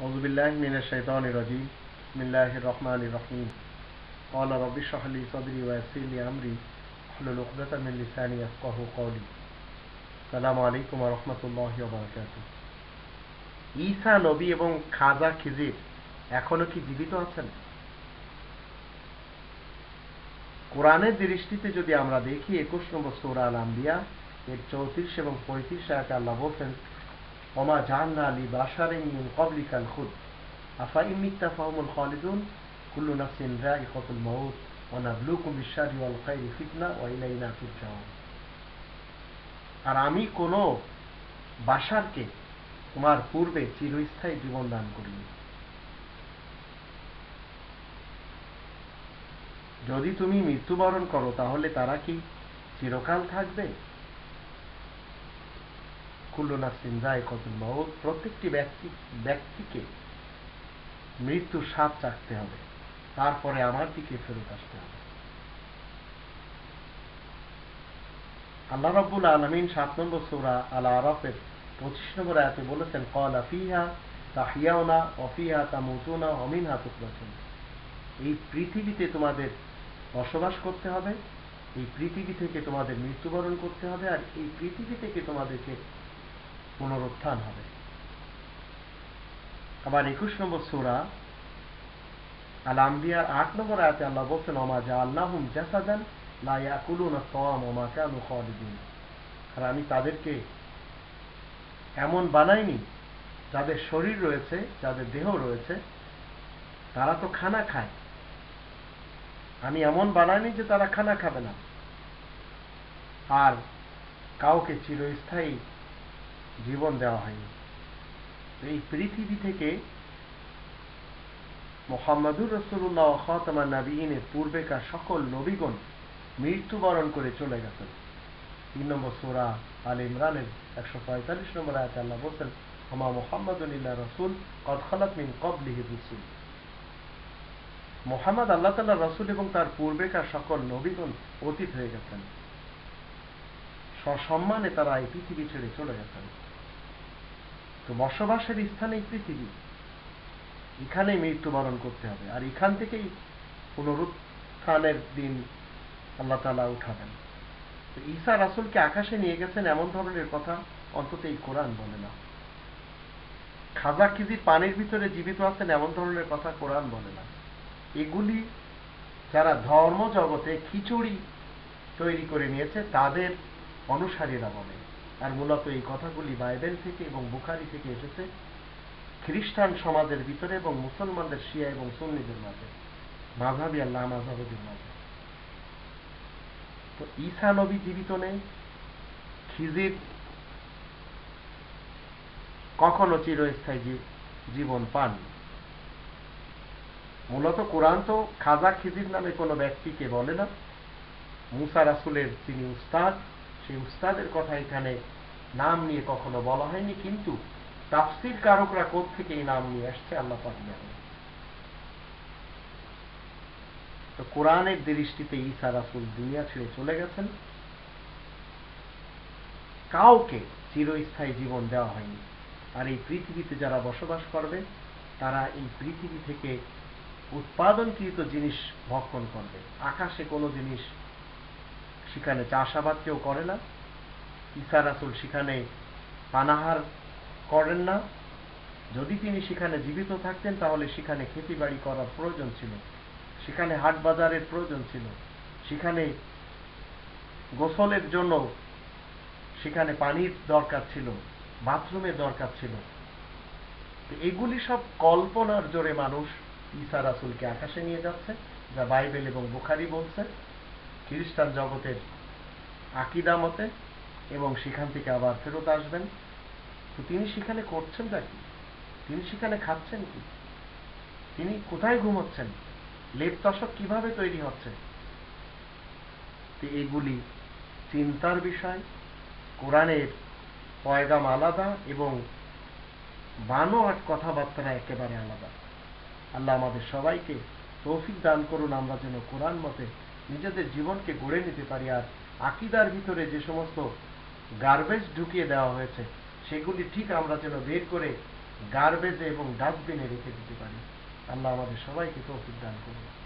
أعوذ بالله من الشيطان الرجيم بسم الله الرحمن الرحيم قال رب اشرح لي صدري ويسر لي أمري واحلل عقدة من لساني يفقه قولي السلام عليكم ورحمة الله وبركاته ঈসা নবী এবং খাজা খিজির এখনো কি জীবিত আছেন কোরআনের দৃষ্টিতে যদি আমরা দেখি একুশ নম্বর সৌরা আল আম্বিয়া এর চৌত্রিশ এবং পঁয়ত্রিশ আয়াতে আল্লাহ বলছেন মিন কবলিকাল খুদ আফা ইমিত্তা ফাহমুল খালিদুন কুল্লু নাফসিন রাইকাতুল মাউত ওয়া নাবলুকুম বিশ-শাররি ওয়াল খাইরি ফিতনা ওয়া ইলাইনা তুরজাউন আর আমি কোন বাসারকে তোমার পূর্বে চিরস্থায়ী জীবন দান করিনি। যদি তুমি মৃত্যুবরণ করো, তাহলে তারা কি চিরকাল থাকবে? কুল্লুনা সিনজায় কতুল মহৎ প্রত্যেকটি ব্যক্তি, ব্যক্তিকে মৃত্যুর স্বাদ চাকতে হবে। তারপরে আমার দিকে ফেরত আসতে হবে। আল্লাহ রাব্বুল আলমিন সাত নম্বর সৌরা আল আরফের পঁচিশ নম্বর আয়াতে বলেছেন কল আফিহা তাহিয়াওনা অফিহা তামুতুনা অমিনহা তুকরাতুন এই পৃথিবীতে তোমাদের বসবাস করতে হবে, এই পৃথিবী থেকে তোমাদের মৃত্যুবরণ করতে হবে, আর এই পৃথিবী থেকে তোমাদেরকে পুনরুত্থান হবে। আবার একুশ নম্বর সুরা আল আট নম্বর আয়াতে আল্লাহ বলছেন, ওমা যা আল্লাহুম জাসাদান আর আমি তাদেরকে এমন বানাইনি, যাদের শরীর রয়েছে, যাদের দেহ রয়েছে, তারা তো খানা খায়। আমি এমন বানাইনি যে তারা খানা খাবে না। আর কাউকে চিরস্থায়ী জীবন দেওয়া হয়নি। এই পৃথিবী থেকে মোহাম্মদুর রসুল্লাহ খতমা নবীনের পূর্বেকার সকল নবীগণ মৃত্যুবরণ করে চলে গেছেন। তিন নম্বর সোরা আল ইমরানের একশো পঁয়তাল্লিশ নম্বর আয়াত আল্লাহ বলছেন হমা মোহাম্মদুল্লাহ রসুল, কদ খালাত মিন কবলিহি রসুল। মোহাম্মদ আল্লাহ তাল্লাহ রসুল এবং তার পূর্বেকার সকল নবীগণ অতীত হয়ে গেছেন। সসম্মানে তারা এই পৃথিবী ছেড়ে চলে গেছেন। তো বসবাসের স্থানে এই পৃথিবী। এখানেই মৃত্যুবরণ করতে হবে, আর এখান থেকেই পুনরুত্থানের দিন আল্লাহ তালা উঠাবেন। তো ঈসা রাসুলকে আকাশে নিয়ে গেছেন এমন ধরনের কথা অন্তত এই কোরআন বলে না। খাজা খিজি পানির ভিতরে জীবিত আছেন এমন ধরনের কথা কোরআন বলে না। এগুলি যারা ধর্ম জগতে খিচুড়ি তৈরি করে নিয়েছে, তাদের অনুসারীরা বলে, আর মূলত এই কথাগুলি বাইবেল থেকে এবং বুখারি থেকে এসেছে, খ্রিস্টান সমাজের ভিতরে এবং মুসলমানদের শিয়া এবং সুন্নিদের মাঝে, মাঝাবি আল্লাহ মাঝাবীদের মাঝে। তো ঈসা নবী জীবিত নেই খিজির কখনো চিরস্থায়ী জীবন পান মূলত কোরআন তো খাজা খিজির নামে কোনো ব্যক্তিকে বলে না, মুসা রাসুলের তিনি উস্তাদ সেই উস্তাদের কথা এখানে নাম নিয়ে কখনো বলা হয়নি, কিন্তু তাফসির কারকরা থেকে এই নাম নিয়ে আসছে, আল্লাহ পাক জানেন তো কোরআনের দৃষ্টিতে ঈসা রাসুল দুনিয়া ছেড়ে চলে গেছেন। কাউকে চিরস্থায়ী জীবন দেওয়া হয়নি। আর এই পৃথিবীতে যারা বসবাস করবে, তারা এই পৃথিবী থেকে উৎপাদনকৃত জিনিস ভক্ষণ করবে। আকাশে কোনো জিনিস সেখানে চাষাবাদ কেউ করে না। ঈসা রাসুল সেখানে পানাহার করেন না। যদি তিনি সেখানে জীবিত থাকতেন, তাহলে সেখানে খেতি বাড়ি করার প্রয়োজন ছিল। সেখানে হাট বাজারের প্রয়োজন ছিল। সেখানে গোসলের জন্য সেখানে পানির দরকার ছিল, বাথরুমের দরকার ছিল। এগুলি সব কল্পনার জোরে মানুষ ঈসা রাসুলকে আকাশে নিয়ে যাচ্ছে, যা বাইবেল এবং বুখারি বলছে। খ্রিস্টান জগতের আকিদা মতে এবং সেখান থেকে আবার ফেরত আসবেন। তো তিনি সেখানে করছেনটা কি? তিনি সেখানে খাচ্ছেন কি? তিনি কোথায় ঘুমোচ্ছেন? লেপ তশক কীভাবে তৈরি হচ্ছে? এগুলি চিন্তার বিষয়। কোরআনের পয়গাম আলাদা এবং বানোয়াট কথাবার্তা একেবারে আলাদা। আল্লাহ আমাদের সবাইকে তৌফিক দান করুন, আমরা যেন কোরআন মতে নিজেদের জীবনকে গড়ে নিতে পারি আর আকিদার ভিতরে যে সমস্ত গার্বেজ ঢুকিয়ে দেওয়া হয়েছে, সেগুলি ঠিক আমরা যেন বের করে গার্বেজে এবং ডাস্টবিনে রেখে দিতে পারি। আল্লাহ আমাদের সবাইকে তৌফিক দান করুন।